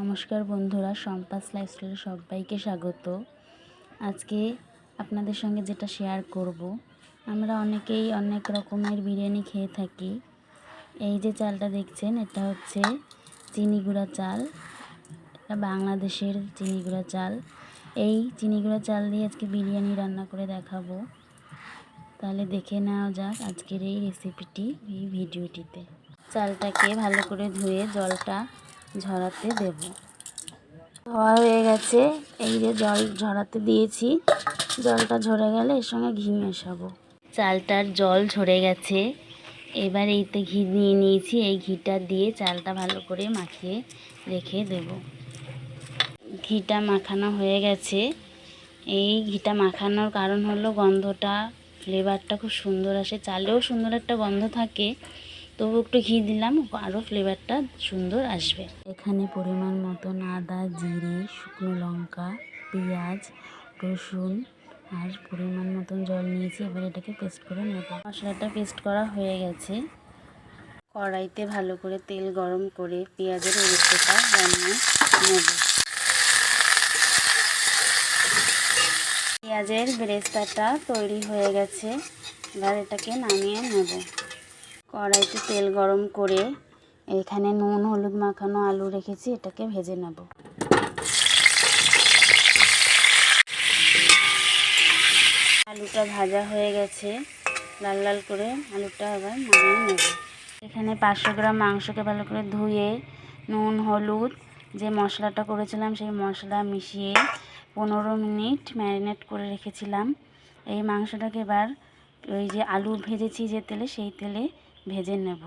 নমস্কার বন্ধুরা, সম্পাস লাইফস্টাইলে সবাইকে স্বাগত। আজকে আপনাদের সঙ্গে যেটা শেয়ার করব, আমরা অনেকেই অনেক রকমের বিরিয়ানি খেয়ে থাকি। এই যে চালটা দেখছেন, এটা হচ্ছে চিনি গুঁড়া চাল, এটা বাংলাদেশের চিনি গুঁড়া চাল। এই চিনি গুঁড়া চাল দিয়ে আজকে বিরিয়ানি রান্না করে দেখাবো। তাহলে দেখে নেওয়া যাক আজকের এই রেসিপিটি এই ভিডিওটিতে চালটাকে ভালো করে ধুয়ে জলটা ঝরাতে দেব। ধোয়া হয়ে গেছে। এই যে জল ঝরাতে দিয়েছি। জলটা ঝরে গেলে এর সঙ্গে ঘি মেশাবো। চালটার জল ঝরে গেছে। এবার এইতে ঘি নিয়ে নিয়েছি। এই ঘিটা দিয়ে চালটা ভালো করে মাখিয়ে রেখে দেব। ঘিটা মাখানো হয়ে গেছে। এই ঘিটা মাখানোর কারণ হলো গন্ধটা ফ্লেভারটা খুব সুন্দর আসে। চালেও সুন্দর একটা গন্ধ থাকে। তবু একটু ঘি দিলাম আরও ফ্লেভারটা সুন্দর আসবে। এখানে পরিমাণ মতন আদা জিরে শুকনো লঙ্কা পেঁয়াজ রসুন আর পরিমাণ মতন জল নিয়েছি এবার এটাকে পেস্ট করে নেব। মশলাটা পেস্ট করা হয়ে গেছে। কড়াইতে ভালো করে তেল গরম করে পেঁয়াজের উড়োটা বানিয়ে নেব। পেঁয়াজের ব্রেস্তাটা তৈরি হয়ে গেছে এবার এটাকে নামিয়ে নেব। কড়াইতে তেল গরম করে এখানে নুন, হলুদ মাখানো আলু রেখেছি, এটাকে ভেজে নেব। আলুটা ভাজা হয়ে গেছে, লাল লাল করে আলুটা আবার নামিয়ে নেব। এখানে পাঁচশো গ্রাম মাংসকে ভালো করে ধুয়ে নুন, হলুদ, যে মশলাটা করেছিলাম, সেই মশলা মিশিয়ে পনেরো মিনিট ম্যারিনেট করে রেখেছিলাম। এই মাংসটাকে এবার ওই যে আলু ভেজেছি যে তেলে, সেই তেলে ভেজে নেব।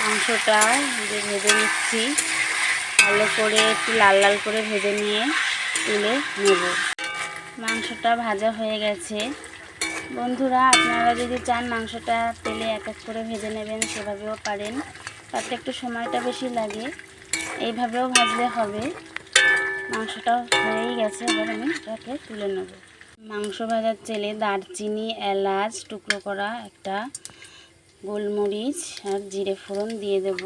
মাংসটা যে ভেজে নিচ্ছি, ভালো করে একটু লাল লাল করে ভেজে নিয়ে তুলে নেব। মাংসটা ভাজা হয়ে গেছে। বন্ধুরা, আপনারা যদি চান মাংসটা তেলে এক এক করে ভেজে নেবেন, সেভাবেও পারেন। তাতে একটু সময়টা বেশি লাগে। এইভাবেও ভাজলে হবে। মাংসটা হয়েই গেছে, এবার আমি এটাকে তুলে নেব। মাংস ভাজার চেলে দারচিনি, এলাচ, টুকরো করা একটা গোলমরিচ আর জিরে ফোড়ন দিয়ে দেব।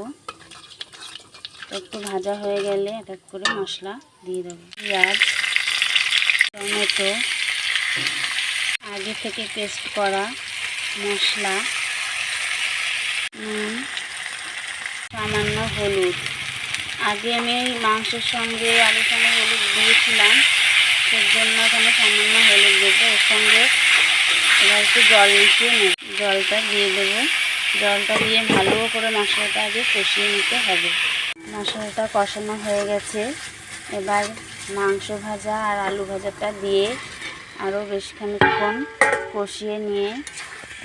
একটু ভাজা হয়ে গেলে এক এক করে মশলা দিয়ে দেব। পেঁয়াজ, টমেটো, আগে থেকে পেস্ট করা মশলা, নুন, সামান্য হলুদ। আগে আমি মাংসের সঙ্গে আলুর সঙ্গে হলুদ দিয়েছিলাম সেই জন্য এখানে সামান্য হলুদ দেবো। এর সঙ্গে এবার একটু জল মিশিয়ে নেব। জলটা দিয়ে দেবো। জলটা দিয়ে ভালো করে মশলাটা আগে কষিয়ে নিতে হবে। মশলাটা কষানো হয়ে গেছে। এবার মাংস ভাজা আর আলু ভাজাটা দিয়ে আরও বেশ খানিকক্ষণ কষিয়ে নিয়ে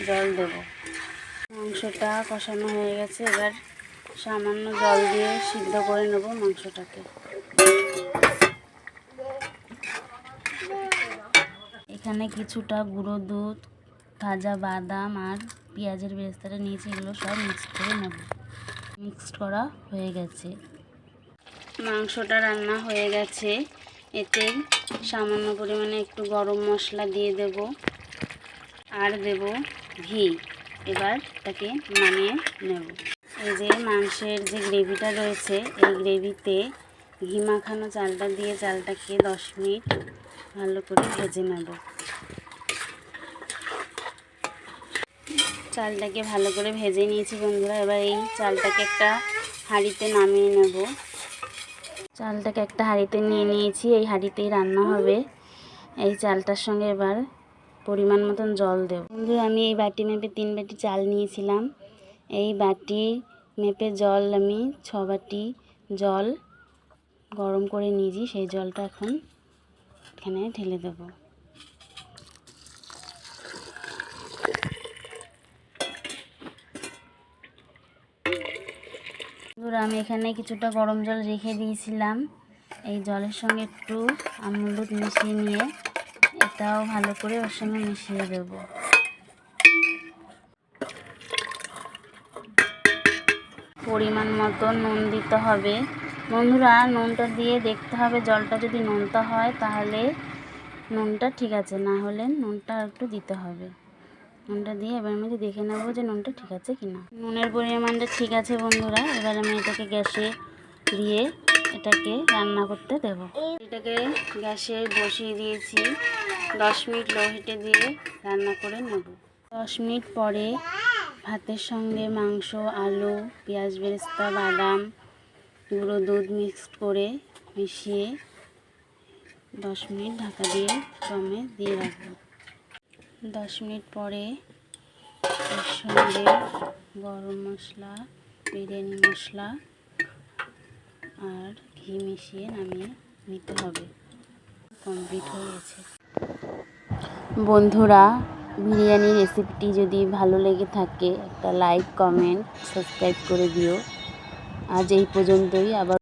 জল দেব। মাংসটা কষানো হয়ে গেছে। এবার সামান্য জল দিয়ে সিদ্ধ করে নেব মাংসটাকে। এখানে কিছুটা গুঁড়ো দুধ ভাজা বাদাম আর পেঁয়াজের বেরেস্তাটা নিয়েছি, এগুলো সব মিক্স করে নেব। মিক্সড করা হয়ে গেছে। মাংসটা রান্না হয়ে গেছে। এতে সামান্য পরিমাণে একটু গরম মশলা দিয়ে দেব আর দেব ঘি। এবার তাকে নামিয়ে নেব। এই যে মাংসের যে গ্রেভিটা রয়েছে, এই গ্রেভিতে ঘি মাখানো চালটা দিয়ে চালটাকে দশ মিনিট ভালো করে ভেজে নেব। চালটাকে ভালো করে ভেজে নিয়েছি বন্ধুরা। এবার এই চালটাকে একটা হাঁড়িতে নামিয়ে নেব। চালটাকে একটা হাঁড়িতে নিয়ে নিয়েছি। এই হাঁড়িতেই রান্না হবে। এই চালটার সঙ্গে এবার পরিমাণ মতন জল দেব। বন্ধু, আমি এই বাটি মেপে তিন বাটি চাল নিয়েছিলাম। এই বাটি মেপে জল আমি ছ বাটি জল গরম করে নিয়েছি। সেই জলটা এখন এখানে ঢেলে দেবো। বন্ধুরা, আমি এখানে কিছুটা গরম জল রেখে দিয়েছিলাম। এই জলের সঙ্গে একটু আমুল দুধ মিশিয়ে নিয়ে এটাও ভালো করে ওর সঙ্গে মিশিয়ে দেব। পরিমাণ মতো নুন দিতে হবে। বন্ধুরা, নুনটা দিয়ে দেখতে হবে জলটা যদি নুনটা হয়, তাহলে নুনটা ঠিক আছে, না হলে নুনটা একটু দিতে হবে। নুনটা দিয়ে এবার আমি দেখে নেব যে নুনটা ঠিক আছে কি না। নুনের পরিমাণটা ঠিক আছে বন্ধুরা, এবার আমি এটাকে গ্যাসে দিয়ে এটাকে রান্না করতে দেব। এটাকে গ্যাসে বসিয়ে দিয়েছি, দশ মিনিট লো হিটে দিয়ে রান্না করে নেব। দশ মিনিট পরে ভাতের সঙ্গে মাংস, আলু, পেঁয়াজ, বেরেস্তা, বাদাম, গুঁড়ো দুধ মিক্সড করে মিশিয়ে দশ মিনিট ঢাকা দিয়ে দমে দিয়ে রাখব। দশ মিনিট পরে এর সঙ্গে গরম মশলা, বিরিয়ানি মশলা আর ঘি মিশিয়ে নামিয়ে নিতে হবে। কমপ্লিট হয়ে গেছে। বন্ধুরা বিরিয়ানি রেসিপিটি যদি ভালো লেগে থাকে, একটা লাইক, কমেন্ট, সাবস্ক্রাইব করে দিও। আজ এই পর্যন্তই, আবার